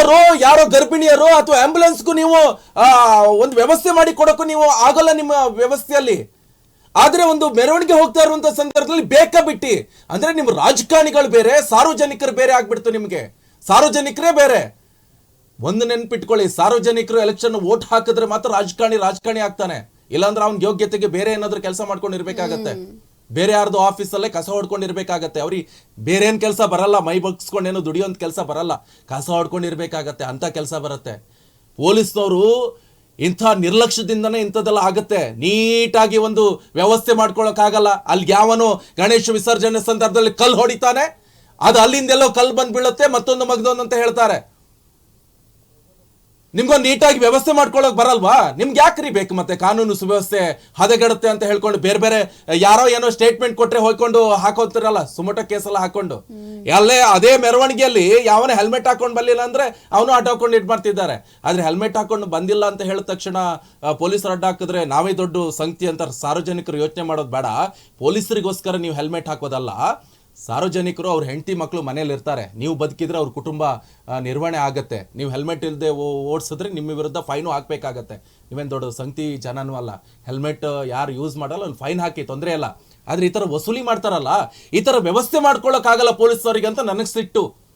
ಎಲ್ಲರೂ ಯಾರೋ ಗರ್ಭಿಣಿಯರು ಅಥವಾ ಆಂಬ್ಯುಲೆನ್ಸ್ಗೂ ನೀವು ಒಂದು ವ್ಯವಸ್ಥೆ ಮಾಡಿ ಕೊಡೋಕ್ಕೂ ನೀವು ಆಗಲ್ಲ ನಿಮ್ಮ ವ್ಯವಸ್ಥೆಯಲ್ಲಿ. ಆದ್ರೆ ಒಂದು ಮೆರವಣಿಗೆ ಹೋಗ್ತಾ ಇರುವಂತ ಸಂದರ್ಭದಲ್ಲಿ ಬೇಕಾ ಬಿಟ್ಟಿ. ಅಂದ್ರೆ ನಿಮ್ಮ ರಾಜಕಾರಣಿಗಳು ಬೇರೆ, ಸಾರ್ವಜನಿಕರು ಬೇರೆ ಆಗ್ಬಿಡ್ತು ನಿಮ್ಗೆ. ಸಾರ್ವಜನಿಕರೇ ಬೇರೆ. ಒಂದು ನೆನ್ಪಿಟ್ಕೊಳ್ಳಿ, ಸಾರ್ವಜನಿಕರು ಎಲೆಕ್ಷನ್ ವೋಟ್ ಹಾಕಿದ್ರೆ ಮಾತ್ರ ರಾಜಕಾರಣಿ ರಾಜಕಾರಣಿ ಆಗ್ತಾನೆ. ಇಲ್ಲಾಂದ್ರೆ ಅವ್ನ ಯೋಗ್ಯತೆಗೆ ಬೇರೆ ಏನಾದ್ರೂ ಕೆಲಸ ಮಾಡ್ಕೊಂಡಿರ್ಬೇಕಾಗತ್ತೆ. ಬೇರೆ ಯಾರ್ದು ಆಫೀಸಲ್ಲೇ ಕಸ ಹೊಡ್ಕೊಂಡಿರ್ಬೇಕಾಗತ್ತೆ. ಅವ್ರಿಗೆ ಬೇರೆ ಏನ್ ಕೆಲಸ ಬರಲ್ಲ, ಮೈ ಬಗ್ಸ್ಕೊಂಡೇನೂ ದುಡಿಯೋ ಒಂದು ಕೆಲಸ ಬರಲ್ಲ. ಕಸ ಹೊಡ್ಕೊಂಡಿರ್ಬೇಕಾಗತ್ತೆ ಅಂಥ ಕೆಲಸ ಬರುತ್ತೆ. ಪೊಲೀಸ್ನವರು ಇಂಥ ನಿರ್ಲಕ್ಷ್ಯದಿಂದನೇ ಇಂಥದ್ದೆಲ್ಲ ಆಗುತ್ತೆ. ನೀಟಾಗಿ ಒಂದು ವ್ಯವಸ್ಥೆ ಮಾಡ್ಕೊಳಕ್ಕಾಗಲ್ಲ. ಅಲ್ಲಿ ಯಾವನು ಗಣೇಶ ವಿಸರ್ಜನೆ ಸಂದರ್ಭದಲ್ಲಿ ಕಲ್ಲು ಹೊಡಿತಾನೆ. ಅದು ಅಲ್ಲಿಂದೆಲ್ಲೋ ಕಲ್ಲು ಬಂದು ಬೀಳುತ್ತೆ, ಮತ್ತೊಂದು ಮಗದೊಂದು ಅಂತ ಹೇಳ್ತಾರೆ. ನಿಮ್ಗೊಂದು ನೀಟಾಗಿ ವ್ಯವಸ್ಥೆ ಮಾಡ್ಕೊಳಕ್ ಬರಲ್ವಾ? ನಿಮ್ಗೆ ಯಾಕ್ರಿ ಬೇಕು ಮತ್ತೆ ಕಾನೂನು ಸುವ್ಯವಸ್ಥೆ ಹದಗೆಡುತ್ತೆ ಅಂತ ಹೇಳ್ಕೊಂಡು ಬೇರೆ ಬೇರೆ ಯಾರೋ ಏನೋ ಸ್ಟೇಟ್ಮೆಂಟ್ ಕೊಟ್ರೆ ಹೋಗ್ಕೊಂಡು ಹಾಕೋತಿರಲ್ಲ ಸುಮಟ ಕೇಸೆಲ್ಲ ಹಾಕೊಂಡು ಅಲ್ಲೇ ಅದೇ ಮೆರವಣಿಗೆಯಲ್ಲಿ ಯಾವನೇ ಹೆಲ್ಮೆಟ್ ಹಾಕೊಂಡು ಬರ್ಲಿಲ್ಲ ಅಂದ್ರೆ ಅವನು ಆಟ ಹಾಕೊಂಡು ಇಟ್ ಮಾಡ್ತಿದ್ದಾರೆ. ಆದ್ರೆ ಹೆಲ್ಮೆಟ್ ಹಾಕೊಂಡು ಬಂದಿಲ್ಲ ಅಂತ ಹೇಳಿದ ತಕ್ಷಣ ಪೊಲೀಸರು ಅಡ್ಡ ಹಾಕಿದ್ರೆ ನಾವೇ ದೊಡ್ಡ ಸಂಗತಿ ಅಂತ ಸಾರ್ವಜನಿಕರು ಯೋಚನೆ ಮಾಡೋದು ಬೇಡ. ಪೊಲೀಸರಿಗೋಸ್ಕರ ನೀವು ಹೆಲ್ಮೆಟ್ ಹಾಕೋದಲ್ಲ. ಸಾರ್ವಜನಿಕರು ಅವ್ರ ಹೆಂಡತಿ ಮಕ್ಕಳು ಮನೇಲಿರ್ತಾರೆ ನೀವು ಬದುಕಿದ್ರೆ ಅವ್ರ ಕುಟುಂಬ ನಿರ್ವಹಣೆ ಆಗುತ್ತೆ. ನೀವು ಹೆಲ್ಮೆಟ್ ಇಲ್ಲದೆ ಓಡಿಸಿದ್ರೆ ನಿಮ್ಮ ವಿರುದ್ಧ ಫೈನು ಹಾಕಬೇಕಾಗತ್ತೆ. ನೀವೇನು ದೊಡ್ಡ ಸಂಗತಿ ಜನನೂ ಅಲ್ಲ. ಹೆಲ್ಮೆಟ್ ಯಾರು ಯೂಸ್ ಮಾಡಲ್ಲ, ಒಂದು ಫೈನ್ ಹಾಕಿ ತೊಂದರೆ ಇಲ್ಲ. ಆದರೆ ಈ ಥರ ವಸೂಲಿ ಮಾಡ್ತಾರಲ್ಲ, ಈ ಥರ ವ್ಯವಸ್ಥೆ ಮಾಡ್ಕೊಳ್ಳೋಕ್ಕಾಗಲ್ಲ ಅವರಿಗೆ ಅಂತ ನನಗೆ ಸಿಟ್ಟು.